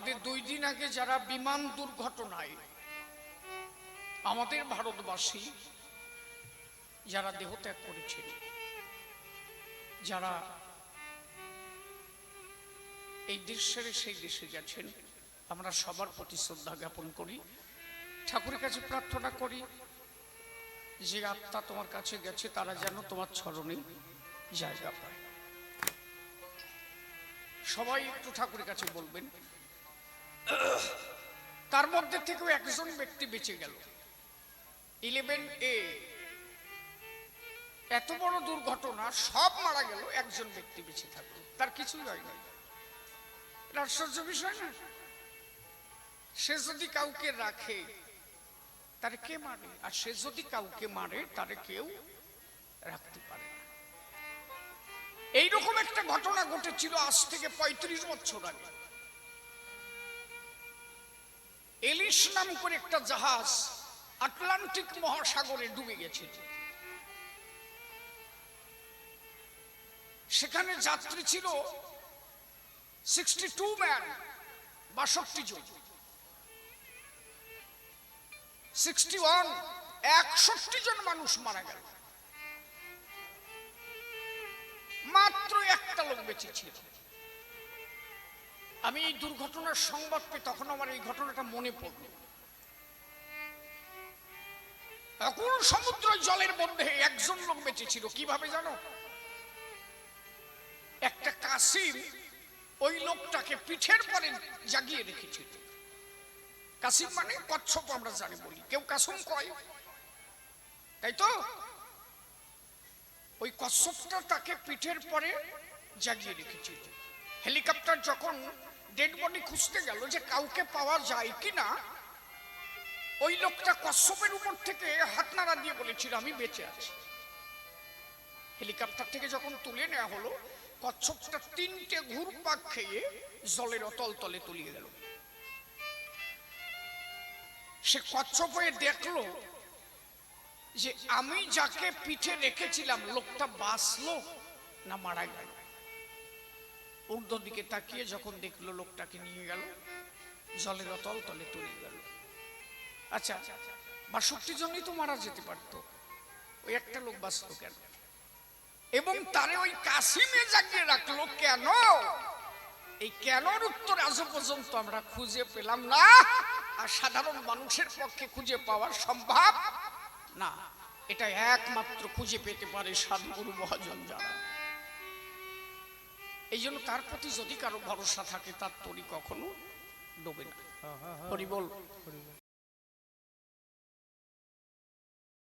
কিছুদিন আগে যারা বিমান দুর্ঘটনায়, আমাদের ভারতবাসী যারা দেহত্যাগ করেছেন, যারা এই দেশ ছেড়ে সেই দেশে গেছেন, আমরা সবার প্রতি শ্রদ্ধা জ্ঞাপন করি। ঠাকুরের কাছে প্রার্থনা করি যে আত্মা তোমার কাছে গেছে, তারা যেন তোমার চরণে জায়গা পায় সবাই একটু ঠাকুরের কাছে বলবেন। তার মধ্যে থেকেও একজন ব্যক্তি বেঁচে গেল। ইলেভেন এ এত বড় দুর্ঘটনা, সব মারা গেল, একজন ব্যক্তি বেঁচে থাকল। তার কিছুই হয় নাই। আশ্চর্য বিষয় না? সে যদি কাউকে রাখে, তার কে মারে? আর সে যদি কাউকে মারে, তারে কেউ রাখতে পারে না। এইরকম একটা ঘটনা ঘটেছিল আজ থেকে পঁয়ত্রিশ বছর আগে। এলিশ নাম করে একটা জাহাজ আটলান্টিক মহাসাগরে ডুবে গেছে। সেখানে যাত্রী ছিল সিক্সটি টু ম্যান বাষট্টি জন। সিক্সটি ওয়ান একষট্টি জন মানুষ মারা গেল। মাত্র একটা লোক বেঁচে ছিল। আমি এই দুর্ঘটনার সংবাদ পেয়ে তখন আমার এই ঘটনাটা মনে পড়ল। এখন সমুদ্র জলের মধ্যে একজন লোক বেঁচে ছিল, কীভাবে জানো? একটা কাসিম ওই লোকটাকে পিঠের পরে জাগিয়ে রেখেছিল। কাসিম মানে কচ্ছপ আমরা জানি বলি। কেউ কাসুম কয়? তাই তো? ওই কচ্ছপটা তাকে পিঠের পরে জাগিয়ে রেখেছিল। হেলিকপ্টার যখন ডেড বডি খুঁজতে গেল যে কাউকে পাওয়া যায় কিনা। ওই লোকটা কচ্ছপের উপর থেকে হাত নাড়া দিয়ে বলেছিল, আমি বেঁচে আছি। হেলিকপ্টার থেকে যখন তুলে নেওয়া হলো, কচ্ছপটা তিনটে ঘুরপাক খেয়ে জলের অতল তলে তলিয়ে গেল। সে কচ্ছপ হয়ে দেখল যে আমি যাকে পিঠে রেখেছিলাম, লোকটা বাঁচলো না মারা গেল। ঊর্ধ্ব দিকে তাকিয়ে যখন দেখল লোকটাকে নিয়ে গেল, জলের অতল তলে তুলে গেল আচ্ছা বাষট্টি জনই তো মারা যেতে পারতো। ওই একটা লোক বাঁচলো কেন? এবং তারে ওই কাশিমে জাগিয়ে রাখল কেন? এই কেনর উত্তর আজও পর্যন্ত আমরা খুঁজে পেলাম না, আর সাধারণ মানুষের পক্ষে খুঁজে পাওয়া সম্ভব না। এটা একমাত্র খুঁজে পেতে পারে সাধুগুরু মহাজন যারা। এই জন্য তার প্রতি যদি কারও ভরসা থাকে তার তরি কখনো ডোবে না। হরি বল।